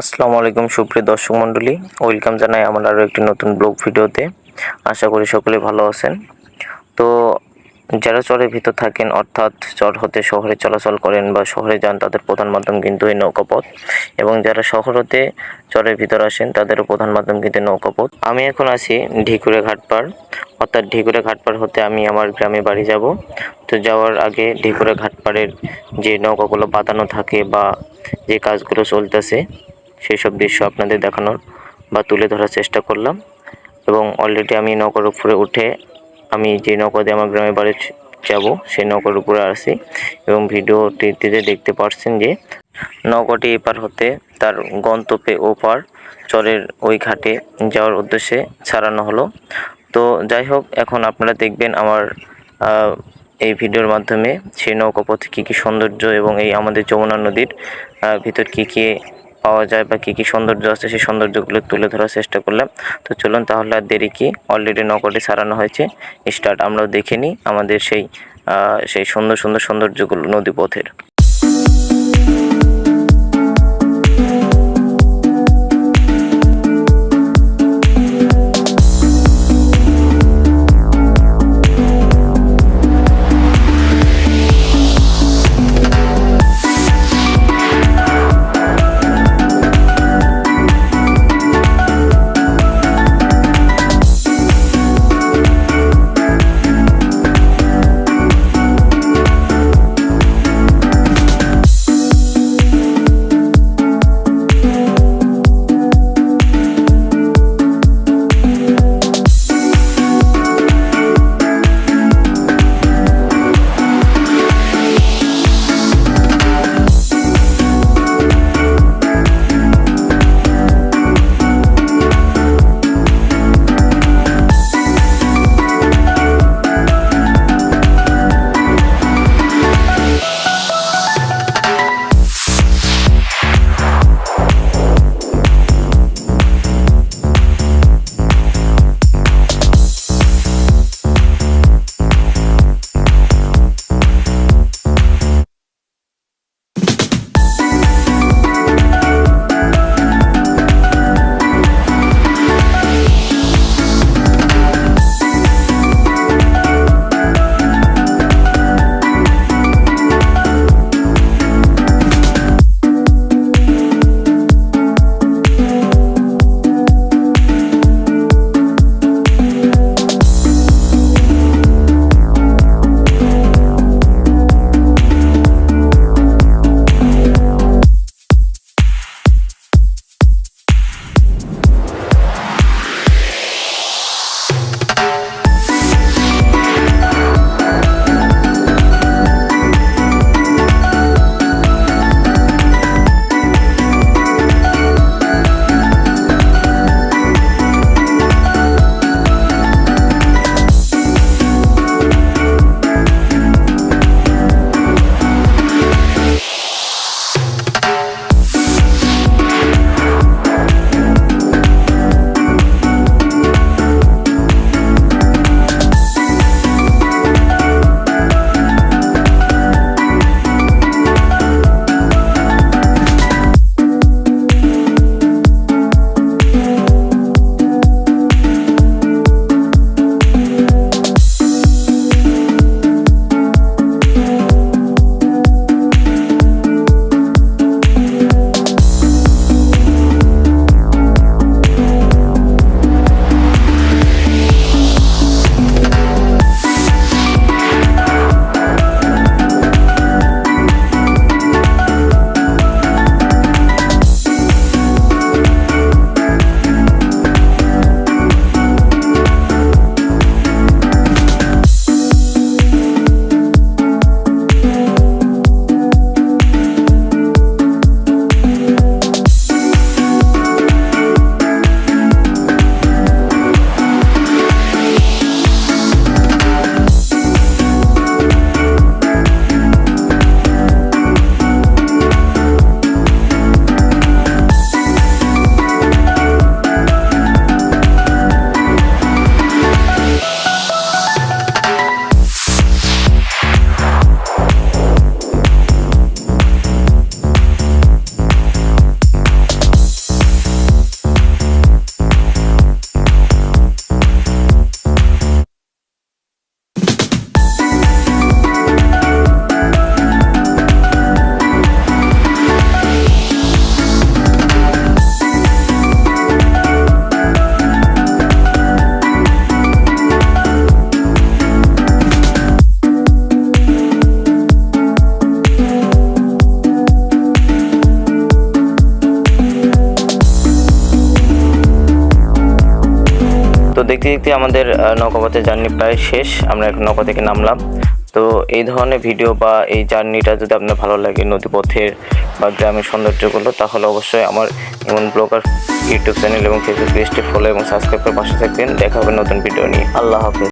আসসালামু আলাইকুম, সুপ্রিয় দর্শক মণ্ডলী। ওয়েলকাম জানাই আমার আরও একটি নতুন ব্লগ ভিডিওতে। আশা করি সকলে ভালো আছেন। তো যারা চরের ভিতর থাকেন, অর্থাৎ চর হতে শহরে চলাচল করেন বা শহরে যান, তাদের প্রধান মাধ্যম কিন্তু এই নৌকাপথ। এবং যারা শহর হতে চরের ভিতর আসেন, তাদেরও প্রধান মাধ্যম কিন্তু নৌকাপথ। আমি এখন আছি ঢিকুরে ঘাটপাড় অর্থাৎ ঢিকুরে ঘাটপাড় হতে আমি আমার গ্রামে বাড়ি যাব। তো যাওয়ার আগে ঢিকুরে ঘাটপাড়ের যে নৌকাগুলো বাঁধানো থাকে বা যে কাজগুলো চলতেছে সেই সব দৃশ্য আপনাদের দেখানোর বা তুলে ধরার চেষ্টা করলাম। এবং অলরেডি আমি নৌকার উপরে উঠে আমি যে নৌকা দিয়ে আমার গ্রামের বাড়ি যাব, সেই নৌকার উপরে আসি। এবং ভিডিওটিতে দেখতে পাচ্ছেন যে নৌকাটি এপার হতে তার গন্তব্যে ওপার চরের ওই ঘাটে যাওয়ার উদ্দেশ্যে ছাড়ানো হলো। তো যাই হোক, এখন আপনারা দেখবেন আমার এই ভিডিওর মাধ্যমে সেই নৌকাপথে কী কী সৌন্দর্য এবং এই আমাদের যমুনা নদীর ভিতর কী কী পাওয়া যায় বা কী কী সৌন্দর্য আছে, সেই সৌন্দর্যগুলো তুলে ধরার চেষ্টা করলাম। তো চলুন তাহলে আর দেরি কি? অলরেডি নৌকাটি সারানো হয়েছে। স্টার্ট আমরাও দেখে নিই আমাদের সেই সেই সুন্দর সুন্দর সৌন্দর্যগুলো নদীপথের। দেখতে দেখতে আমাদের নৌকাপথের জার্নি প্রায় শেষ। আমরা নৌকা থেকে নামলাম। তো এই ধরনের ভিডিও বা এই জার্নিটা যদি আপনার ভালো লাগে নদীপথের বা গ্রামের সৌন্দর্যগুলো, তাহলে অবশ্যই আমার এমন ব্লগার ইউটিউব চ্যানেল এবং ফেসবুক পেজটি ফলো এবং সাবস্ক্রাইব করে পাশে থাকবেন। দেখা হবে নতুন ভিডিও নিয়ে। আল্লাহ হাফেজ।